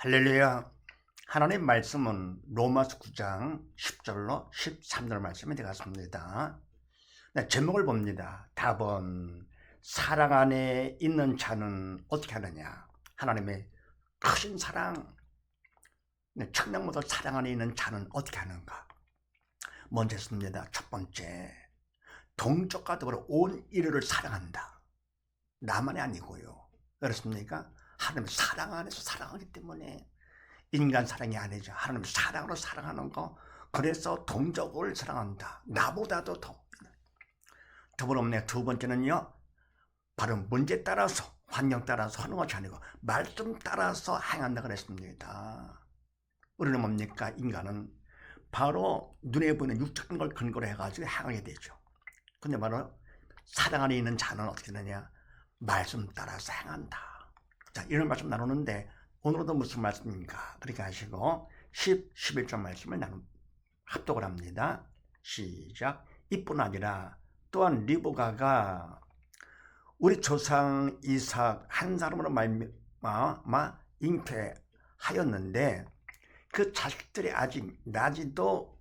할렐루야. 하나님 말씀은 로마서 9장 10절로 13절 말씀이 되겠습니다. 네, 제목을 봅니다. 답은 사랑 안에 있는 자는 어떻게 하느냐? 하나님의 크신 사랑, 네, 청량모도 사랑 안에 있는 자는 어떻게 하는가? 먼저 했습니다. 첫 번째, 동족과 더불어 온 인류를 사랑한다. 나만이 아니고요. 그렇습니까? 하나님 사랑 안에서 사랑하기 때문에 인간 사랑이 아니죠. 하나님 사랑으로 사랑하는 거. 그래서 동족을 사랑한다. 나보다도 더. 더불어내 두 번째는요. 바로 문제 따라서 환경 따라서 하는 것이 아니고 말씀 따라서 행한다 그랬습니다. 우리는 뭡니까? 인간은 바로 눈에 보이는 육적인 걸 근거로 해가지고 행하게 되죠. 근데 바로 사랑 안에 있는 자는 어떻게 되느냐? 말씀 따라서 행한다. 자, 이런 말씀 나누는데 오늘도 무슨 말씀입니까? 그렇게 하시고 10, 11절 말씀을 나누 합독을 합니다. 시작. 이뿐 아니라 또한 리브가가 우리 조상 이삭 한 사람으로 말미암아 잉태하였는데 그 자식들이 아직 나지도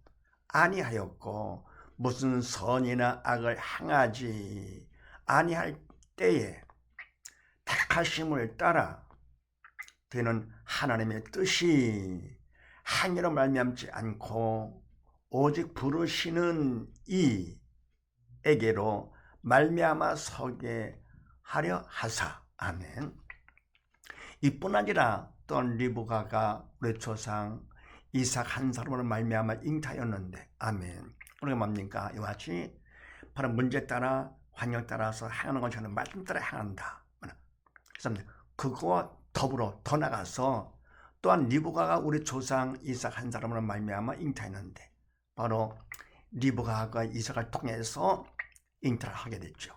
아니하였고 무슨 선이나 악을 행하지 아니할 때에 택하심을 따라 되는 하나님의 뜻이 행위로 말미암지 않고 오직 부르시는 이에게로 말미암아 서게 하려 하사 아멘. 이뿐 아니라 또한 리브가가 우리 조상 이삭 한 사람으로 말미암아 잉타였는데 아멘. 우리가 뭡니까? 이와 같이 바로 문제 따라 환경 따라서 행하는 건 저는 말씀 따라 행한다. 그거와 더불어 더 나가서 또한 리브가가 우리 조상 이삭 한 사람으로 말미암아 잉타했는데 바로 리브가가 이삭을 통해서 잉타를 하게 됐죠.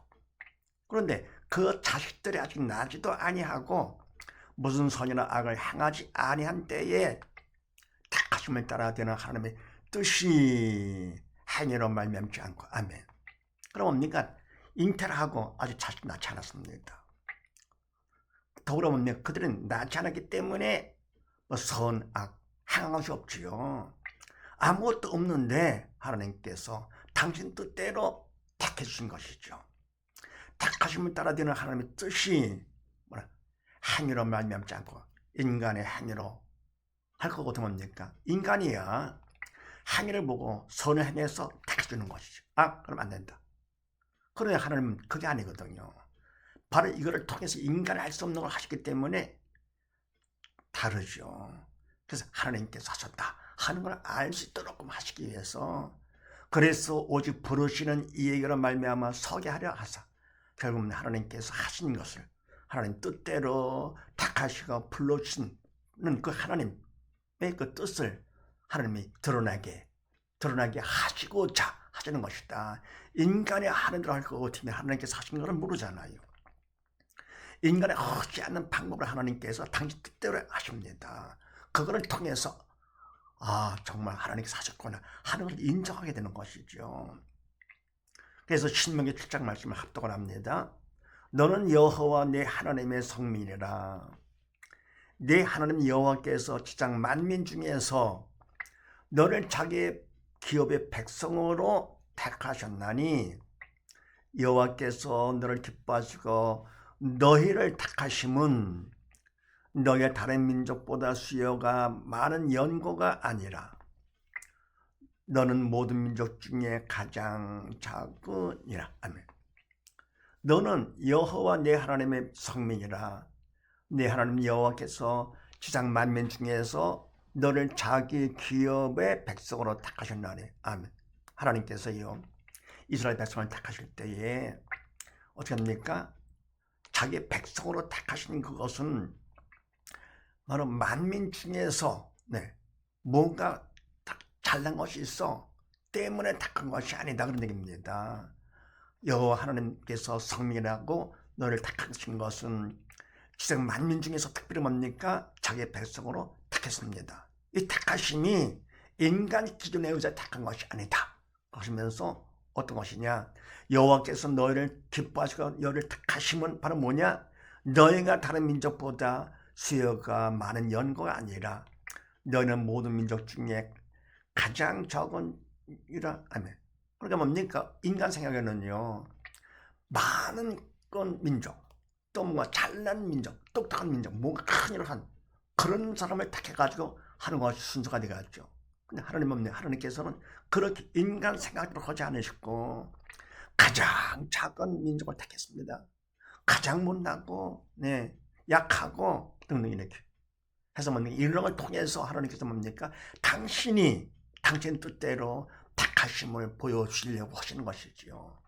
그런데 그 자식들이 아직 나지도 아니하고 무슨 선이나 악을 행하지 아니한 때에 택하심을 따라 되는 하나님의 뜻이 행위로 말미암지 않고 아멘. 그럼 뭡니까? 잉태를 하고 아직 자식 낳지 않았습니다. 더불어 보면 그들은 낳지 않았기 때문에 뭐 선, 악, 행한 것이 없지요. 아무것도 없는데 하나님께서 당신 뜻대로 택해 주신 것이죠. 택하심을 따라 되는 하나님의 뜻이 뭐라 행위로 말미암지 않고 인간의 행위로 할 거거든 뭡니까? 인간이야 행위를 보고 선을 행해서 택해 주는 것이죠. 아, 그럼 안 된다. 그러나 하나님은 그게 아니거든요. 바로 이거를 통해서 인간이 할 수 없는 걸 하셨기 때문에 다르죠. 그래서 하나님께서 하셨다 하는 걸 알 수 있도록 하시기 위해서 그래서 오직 부르시는 이에게로 말미암아 서게 하려 하사 결국은 하나님께서 하신 것을 하나님 뜻대로 택하시고 불러주시는 그 하나님의 그 뜻을 하나님이 드러나게 드러나게 하시고자 하시는 것이다. 인간이 하는 대로 할것 같으면 하나님께서 하신 것을 모르잖아요. 인간의 허지 않는 방법을 하나님께서 당신 뜻대로 하십니다. 그거를 통해서 아 정말 하나님께서 하셨구나 하는 걸 인정하게 되는 것이죠. 그래서 신명기 7장 말씀을 합독을 합니다. 너는 여호와 내 하나님의 성민이라. 내 하나님 여호와께서 지상 만민 중에서 너를 자기의 기업의 백성으로 택하셨나니 여호와께서 너를 기뻐하시고 너희를 택하심은 너의 다른 민족보다 수요가 많은 연고가 아니라 너는 모든 민족 중에 가장 작으니라. 아멘. 너는 여호와 내 하나님의 성민이라. 내 하나님 여호와께서 지상 만민 중에서 너를 자기 기업의 백성으로 택하셨나니. 아멘. 하나님께서요. 이스라엘 백성을 택하실 때에 어떻게 합니까? 자기 백성으로 택하신 그것은 바로 만민 중에서 네, 뭔가 잘난 것이 있어 때문에 택한 것이 아니다 그런 얘기입니다. 여호와 하나님께서 성민이라고 너를 택하신 것은 지상 만민 중에서 특별히 뭡니까? 자기 백성으로 택했습니다. 이 택하심이 인간 기준에 의해 택한 것이 아니다. 그러면서 어떤 것이냐? 여호와께서 너희를 기뻐하시고 너희를 택하심은 바로 뭐냐? 너희가 다른 민족보다 수요가 많은 연고가 아니라 너희는 모든 민족 중에 가장 적은 이라 아멘. 그러니까 뭡니까? 인간 생각에는요. 많은 건 민족, 또 뭔가 잘난 민족, 똑똑한 민족, 뭔가 큰 일을 한 그런 사람을 택해가지고 하는 것이 순서가 되겠죠. 근데 하나님 없네. 하나님께서는 그렇게 인간 생각대로 하지 않으시고 가장 작은 민족을 택했습니다. 가장 못나고, 네, 약하고 등등 이렇게 해서 뭡니까? 이런 걸 통해서 하나님께서 뭡니까? 당신이 당신 뜻대로 택하심을 보여주시려고 하시는 것이지요.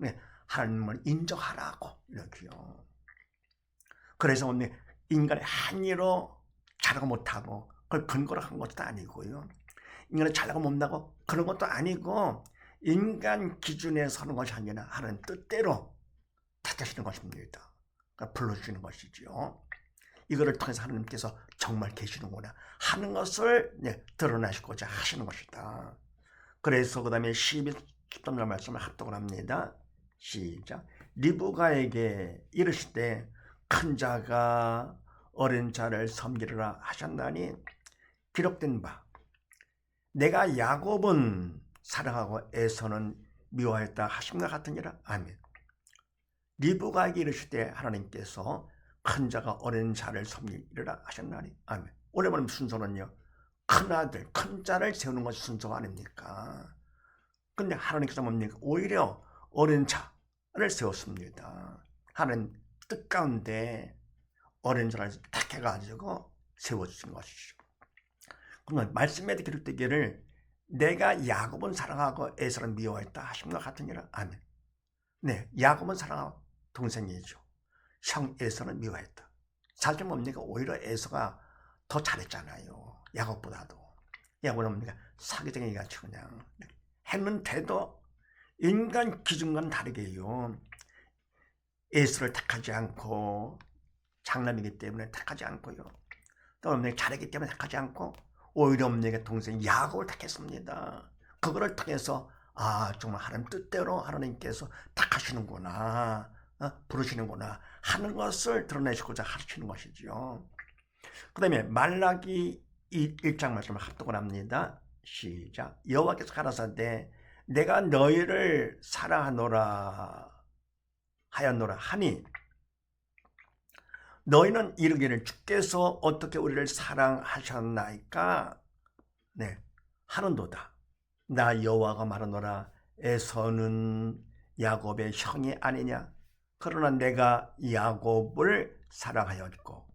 네, 하나님을 인정하라고 이렇게요. 그래서 뭡니까? 인간의 한의로 잘하고 못하고 그걸 근거로 한 것도 아니고요. 인간이 잘하고 못나고 그런 것도 아니고 인간 기준에 서는 것이 아니라 하나님 뜻대로 택하시는 것입니다. 그러니까 불러주시는 것이죠. 이거를 통해서 하나님께서 정말 계시는구나 하는 것을 네, 드러나시고자 하시는 것이다. 그래서 그 다음에 12, 13절 말씀을 합독을 합니다. 시작. 리브가에게 이르실 때큰 자가 어린 자를 섬기리라 하셨나니 기록된 바 내가 야곱은 사랑하고 에서는 미워했다 하심과 같으니라 아멘. 리브가에게 이르실 때 하나님께서 큰 자가 어린 자를 섬기리라 하셨나니 아멘. 오래말 순서는요. 큰 아들, 큰 자를 세우는 것이 순서가 아닙니까? 근데 하나님께서 뭡니까? 오히려 어린 자를 세웠습니다. 하나님 뜻 가운데 어린 자를 택해가지고 세워주신 것이죠. 그러면 말씀에 기록되기를 내가 야곱은 사랑하고 에서는 미워했다 하심과 같으니라. 아멘. 네, 야곱은 사랑하고 동생이죠. 형 에서는 미워했다. 사실 뭡니까? 오히려 에서가 더 잘했잖아요. 야곱보다도. 야곱은 뭡니까? 사기쟁이 같이 그냥 했는데도 인간 기준과는 다르게요. 에서를 택하지 않고 장남이기 때문에 택하지 않고요. 또 뭡니까? 잘했기 때문에 택하지 않고 오히려 뭡니까? 동생 야곱을 택했습니다. 그거를 통해서 아 정말 하나님 뜻대로 하나님께서 택하시는구나. 어? 부르시는구나 하는 것을 드러내시고자 하시는 것이죠. 그 다음에 말라기 1장 말씀을 합독을 합니다. 시작. 여호와께서 가라사대 내가 너희를 사랑하노라 하였노라 하니 너희는 이르기를 주께서 어떻게 우리를 사랑하셨나이까 네 하는도다. 나 여호와가 말하노라 에서는 야곱의 형이 아니냐 그러나 내가 야곱을 사랑하였고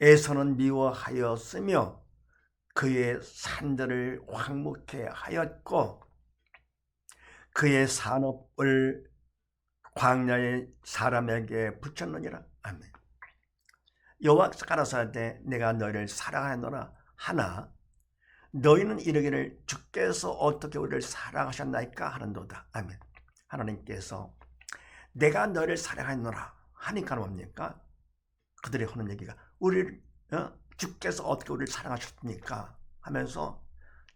에서는 미워하였으며 그의 산들을 황무케 하였고 그의 산업을 광야의 사람에게 붙였느니라 아멘. 여호와께서 가라사대 내가 너희를 사랑하노라 하나 너희는 이르기를 주께서 어떻게 우리를 사랑하셨나이까 하는도다 아멘. 하나님께서 내가 너를 사랑하노라 하니까 뭡니까? 그들이 하는 얘기가 우리를 어? 주께서 어떻게 우리를 사랑하셨습니까? 하면서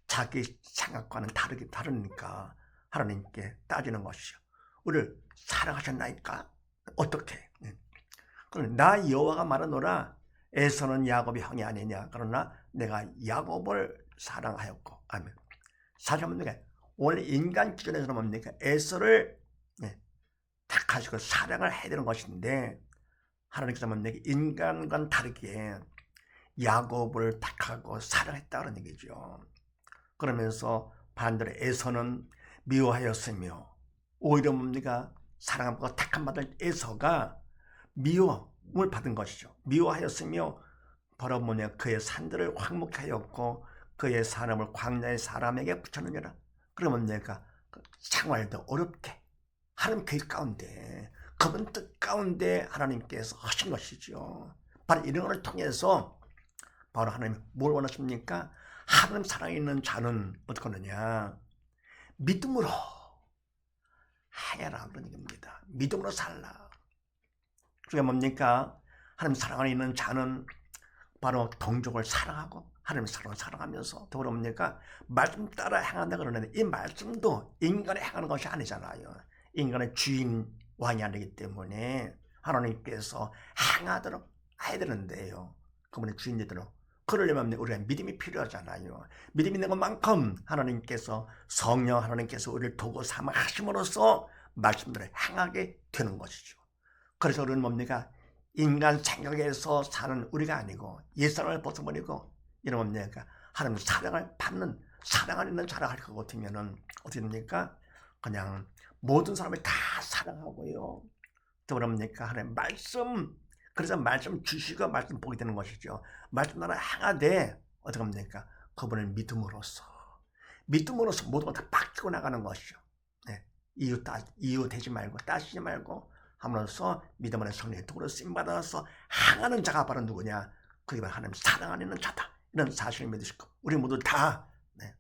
자기 생각과는 다르게 다르니까 하나님께 따지는 것이죠. 우리를 사랑하셨나이까? 어떻게? 나 여호와가 말하노라 에서는 야곱이 형이 아니냐 그러나 내가 야곱을 사랑하였고 아멘. 사실 뭡니까? 원래 인간 기준에서는 뭡니까? 에서를 택하시고 사랑을 해야 되는 것인데 하나님께서 뭡니까? 인간과는 다르게 야곱을 택하고 사랑했다는 얘기죠. 그러면서 반대로 에서는 미워하였으며 오히려 뭡니까? 사랑하고 택한 받을 에서가 미움을 받은 것이죠. 미워하였으며 뭐냐 그의 산들을 황목하였고 그의 사람을 광야의 사람에게 붙였느니라. 그러면 내가 생활도 어렵게 하나님 계획 가운데 그분 뜻 가운데 하나님께서 하신 것이죠. 바로 이런 것을 통해서 바로 하나님 뭘 원하십니까? 하나님 사랑에 있는 자는 어떻게 하느냐? 믿음으로 하야라 그런 얘기입니다. 믿음으로 살라. 그게 뭡니까? 하나님 사랑 안에 있는 자는 바로 동족을 사랑하고 하나님 사랑을 사랑하면서 더불어 뭡니까? 말씀 따라 행한다 그러는데 이 말씀도 인간이 행하는 것이 아니잖아요. 인간의 주인 왕이 아니기 때문에 하나님께서 행하도록 해야 되는데요. 그분의 주인이도록 그러려면 우리가 믿음이 필요하잖아요. 믿음 있는 것만큼 하나님께서 성령 하나님께서 우리를 도구 삼아 하심으로써 말씀들을 행하게 되는 것이죠. 그래서 우리는 뭡니까? 인간 생각에서 사는 우리가 아니고 옛사람을 벗어버리고 이런 뭡니까? 하나님 사랑을 받는 사랑을 있는 자라갈 것 같으면은 어떻게 됩니까? 그냥 모든 사람을 다 사랑하고요. 또 그럽니까? 하나님 말씀 그래서 말씀 주시고 말씀 보게 되는 것이죠. 말씀 나라 행하되 어떻게 합니까? 그분을 믿음으로써 믿음으로써 걸다 바뀌고 나가는 것이죠. 네. 이유 따 이유 되지 말고 따지지 말고 함으로써 믿음 안에 성령의 도로 쓰임 받아서 행하는 자가 바로 누구냐? 그게 바로 하나님 사랑 안에 있는 자다. 이런 사실을 믿으시고 우리 모두 다 네.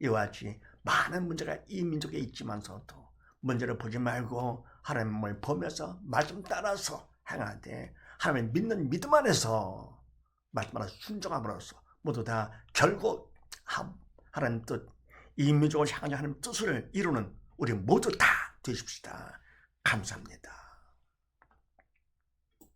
이와 같이 많은 문제가 이 민족에 있지만서도 문제를 보지 말고 하나님을 보면서 말씀 따라서 행하되 하나님을 믿는 믿음 안에서 말씀 안에서 순종함으로써 모두 다 결국 하- 하나님 뜻, 이 민족을 향한 하나님 뜻을 이루는 우리 모두 다 되십시다. 감사합니다.